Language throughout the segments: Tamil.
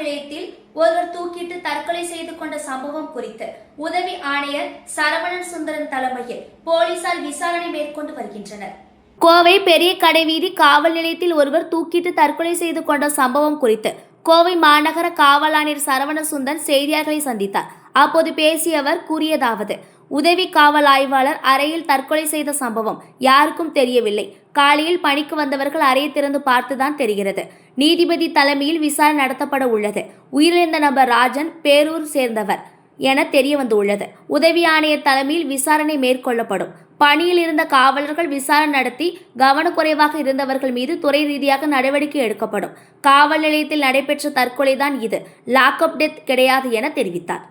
நிலையத்தில் ஒருவர் தூக்கிட்டு தற்கொலை செய்து கொண்ட சம்பவம் குறித்து உதவி ஆணையர் சரவணன் சுந்தரன் தலைமையில் போலீசார் விசாரணை மேற்கொண்டு வருகின்றனர். கோவை பெரிய கடைவீதி காவல் நிலையத்தில் ஒருவர் தூக்கிட்டு தற்கொலை செய்து கொண்ட சம்பவம் குறித்து கோவை மாநகர காவல் ஆணையர் சரவண சுந்தன் செய்தியாளர்களை சந்தித்தார். அப்போது பேசியவர் கூறியதாவது உதவி காவல் ஆய்வாளர் அறையில் தற்கொலை செய்த சம்பவம் யாருக்கும் தெரியவில்லை. காலையில் பணிக்கு வந்தவர்கள் அறையை திறந்து பார்த்துதான் தெரிகிறது. நீதிபதி தலைமையில் விசாரணை நடத்தப்பட உள்ளது. உயிரிழந்த நபர் ராஜன் பேரூர் சேர்ந்தவர் என தெரிய வந்துள்ளது. உதவி ஆணையர் தலைமையில் விசாரணை மேற்கொள்ளப்படும். பணியில் இருந்த காவலர்கள் விசாரணை நடத்தி கவனக்குறைவாக இருந்தவர்கள் மீது துறை ரீதியாக நடவடிக்கை எடுக்கப்படும். காவல் நிலையத்தில் நடைபெற்ற தற்கொலைதான் இது. லாக்அப் டெத் கிடையாது என தெரிவித்தார்.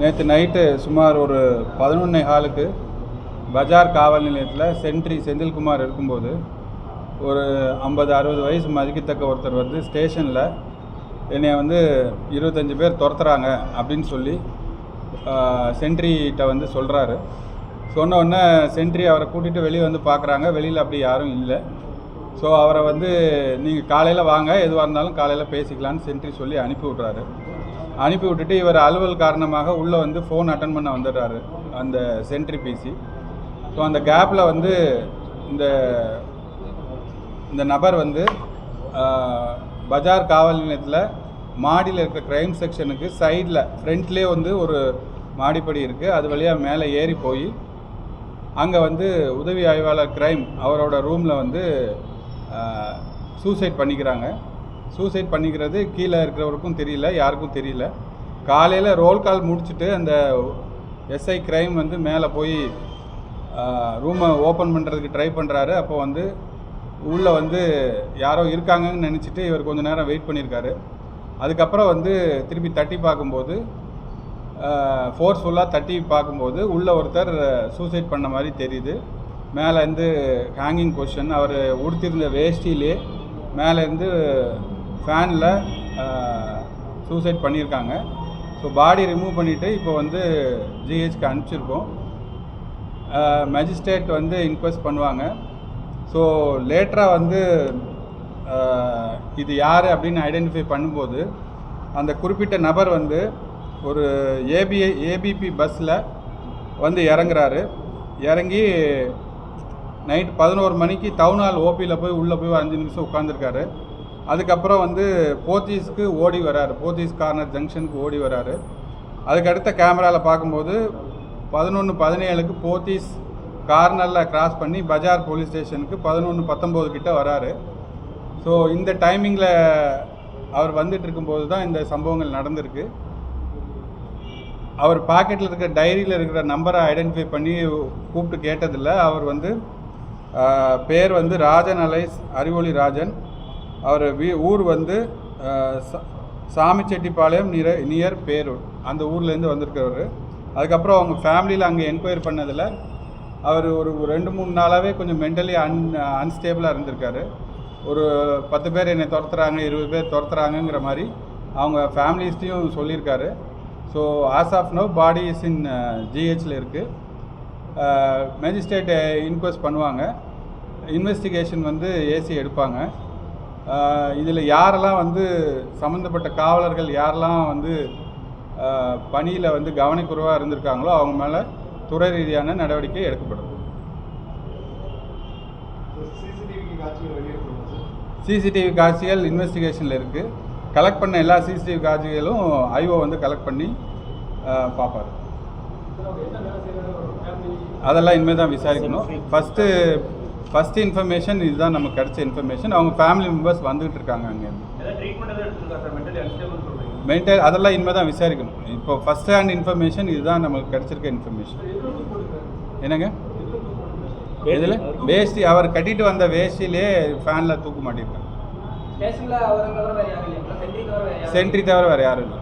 நேற்று நைட்டு சுமார் ஒரு பதினொன்னே ஹாலுக்கு பஜார் காவல் நிலையத்தில் சென்ட்ரி செந்தில்குமார் இருக்கும்போது ஒரு ஐம்பது அறுபது வயசு மதிக்கத்தக்க ஒருத்தர் வந்து ஸ்டேஷனில் என்னை வந்து இருபத்தஞ்சி பேர் துரத்துறாங்க அப்படின்னு சொல்லி சென்ட்ரிகிட்ட வந்து சொல்கிறாரு சொன்ன உடனே சென்ட்ரி அவரை கூட்டிகிட்டு வெளியே வந்து பார்க்குறாங்க வெளியில் அப்படி யாரும் இல்லை. ஸோ அவரை வந்து நீங்கள் காலையில் வாங்க. எதுவாக இருந்தாலும் காலையில் பேசிக்கலான்னு சென்ட்ரி சொல்லி அனுப்பி விட்றாரு. அனுப்பி விட்டுட்டு இவர் அலுவல் காரணமாக உள்ளே வந்து ஃபோன் அட்டன் பண்ண வந்துடுறாரு அந்த சென்ட்ரி பிசி ஸோ அந்த கேப்பில் வந்து இந்த இந்த நபர் வந்து பஜார் காவல் நிலையத்தில் மாடியில் இருக்கிற க்ரைம் செக்ஷனுக்கு சைடில் ஃப்ரண்ட்லேயே வந்து ஒரு மாடிப்படி இருக்குது அது வழியாக மேலே ஏறி போய் அங்கே வந்து உதவி ஆய்வாளர் க்ரைம் அவரோட ரூமில் வந்து சூசைட் பண்ணிக்கிறாங்க. சூசைட் பண்ணிக்கிறது கீழே இருக்கிறவருக்கும் தெரியல யாருக்கும் தெரியல. காலையில் ரோல் கால் முடிச்சுட்டு அந்த எஸ்ஐ கிரைம் வந்து மேலே போய் ரூமை ஓப்பன் பண்ணுறதுக்கு ட்ரை பண்ணுறாரு அப்போ வந்து உள்ளே வந்து யாரோ இருக்காங்கன்னு நினச்சிட்டு இவர் கொஞ்சம் நேரம் வெயிட் பண்ணியிருக்காரு அதுக்கப்புறம் வந்து திருப்பி தட்டி பார்க்கும்போது ஃபோர்ஸ்ஃபுல்லாக தட்டி பார்க்கும்போது உள்ளே ஒருத்தர் சூசைட் பண்ண மாதிரி தெரியுது. மேலேருந்து ஹேங்கிங் கொஷின் அவர் உடுத்திருந்த வேஷ்டியிலே மேலேருந்து ஃபேனில் சூசைட் பண்ணியிருக்காங்க. ஸோ பாடி ரிமூவ் பண்ணிவிட்டு இப்போ வந்து ஜிஹெச்க்கு அனுப்பிச்சிருக்கோம். மேஜிஸ்ட்ரேட் வந்து இன்கொஸ்ட் பண்ணுவாங்க. ஸோ லேட்டராக வந்து இது யார் அப்படின்னு ஐடென்டிஃபை பண்ணும்போது அந்த குறிப்பிட்ட நபர் வந்து ஒரு ஏபி ஏபிபி பஸ்ஸில் வந்து இறங்குறாரு. இறங்கி நைட் பதினோரு மணிக்கு டவுன் ஹால் ஓபியில் போய் உள்ளே போய் அஞ்சு நிமிஷம் உட்காந்துருக்காரு அதுக்கப்புறம் வந்து போத்தீஸ்க்கு ஓடி வராரு. போத்தீஸ் கார்னர் ஜங்ஷனுக்கு ஓடி வராரு. அதுக்கு அடுத்த கேமராவில் பார்க்கும்போது பதினொன்று பதினேழுக்கு போத்தீஸ் கார்னரில் கிராஸ் பண்ணி பஜார் போலீஸ் ஸ்டேஷனுக்கு பதினொன்று பத்தொம்போது கிட்ட வராரு. ஸோ இந்த டைமிங்கில் அவர் வந்துட்டு இருக்கும்போது தான் இந்த சம்பவங்கள் நடந்திருக்கு. அவர் பாக்கெட்டில் இருக்கிற டைரியில் இருக்கிற நம்பரை ஐடென்டிஃபை பண்ணி கூப்பிட்டு கேட்டதில்லை. அவர் வந்து பேர் வந்து ராஜன் அலைஸ் அறிவொளி ராஜன். அவர் வீ ஊர் வந்து சா- சாமிச்செட்டிப்பாளையம் நிற நியர் பேரூர். அந்த ஊர்லேருந்து வந்திருக்கிறவர். அதுக்கப்புறம் அவங்க ஃபேமிலியில் அங்கே என்கொயரி பண்ணதில் அவர் ஒரு ரெண்டு மூணு நாளாகவே கொஞ்சம் மென்டலி அன் அன்ஸ்டேபிளாக இருந்திருக்காரு. ஒரு பத்து பேர் என்னை துரத்துறாங்க இருபது பேர் துரத்துறாங்கங்கிற மாதிரி அவங்க ஃபேமிலிஸ்டையும் சொல்லியிருக்காரு. So as of nobody is in ஜிஹெச்சில் இருக்குது மேஜிஸ்ட்ரேட் இன்கொஸ்ட் பண்ணுவாங்க. இன்வெஸ்டிகேஷன் வந்து ஏசி எடுப்பாங்க. இதில் யாரெல்லாம் வந்து சம்மந்தப்பட்ட காவலர்கள் யாரெல்லாம் வந்து பணியில் வந்து கவனக்குறைவாக இருந்திருக்காங்களோ அவங்க மேலே துறை ரீதியான நடவடிக்கை எடுக்கப்படும். சிசிடிவி காட்சிகள் இன்வெஸ்டிகேஷனில் இருக்குது கலெக்ட் பண்ண எல்லா சிசிடிவி காட்சிகளும் ஐஓ வந்து கலெக்ட் பண்ணி பார்ப்பார் அதெல்லாம் இனிமேல் தான் விசாரிக்கணும். ஃபஸ்ட்டு ஃபஸ்ட்டு இன்ஃபர்மேஷன் இதுதான் நமக்கு கிடைச்ச இன்ஃபர்மேஷன் அவங்க ஃபேமிலி மெம்பர்ஸ் வந்துகிட்டு இருக்காங்க அங்கேருந்து மெயின்டைன் அதெல்லாம் இனிமேல் தான் விசாரிக்கணும். இப்போ ஃபஸ்ட் ஹேண்ட் இன்ஃபர்மேஷன் இதுதான் நமக்கு கிடைச்சிருக்க இன்ஃபர்மேஷன் என்னங்க? இதில் வேஷ்டி அவர் கட்டிட்டு வந்த வேஷ்டிலே ஃபேனில் தூக்க மாட்டிருக்காங்க சென்ட்ரி தவிர வேறு யாரும் இல்லை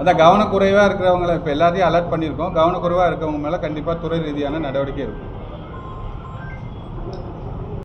அதான் கவனக்குறைவாக இருக்கிறவங்களை இப்போ எல்லாத்தையும் அலர்ட் பண்ணியிருக்கோம். கவனக்குறைவாக இருக்கிறவங்க மேலே கண்டிப்பாக துறை ரீதியான நடவடிக்கை இருக்கும்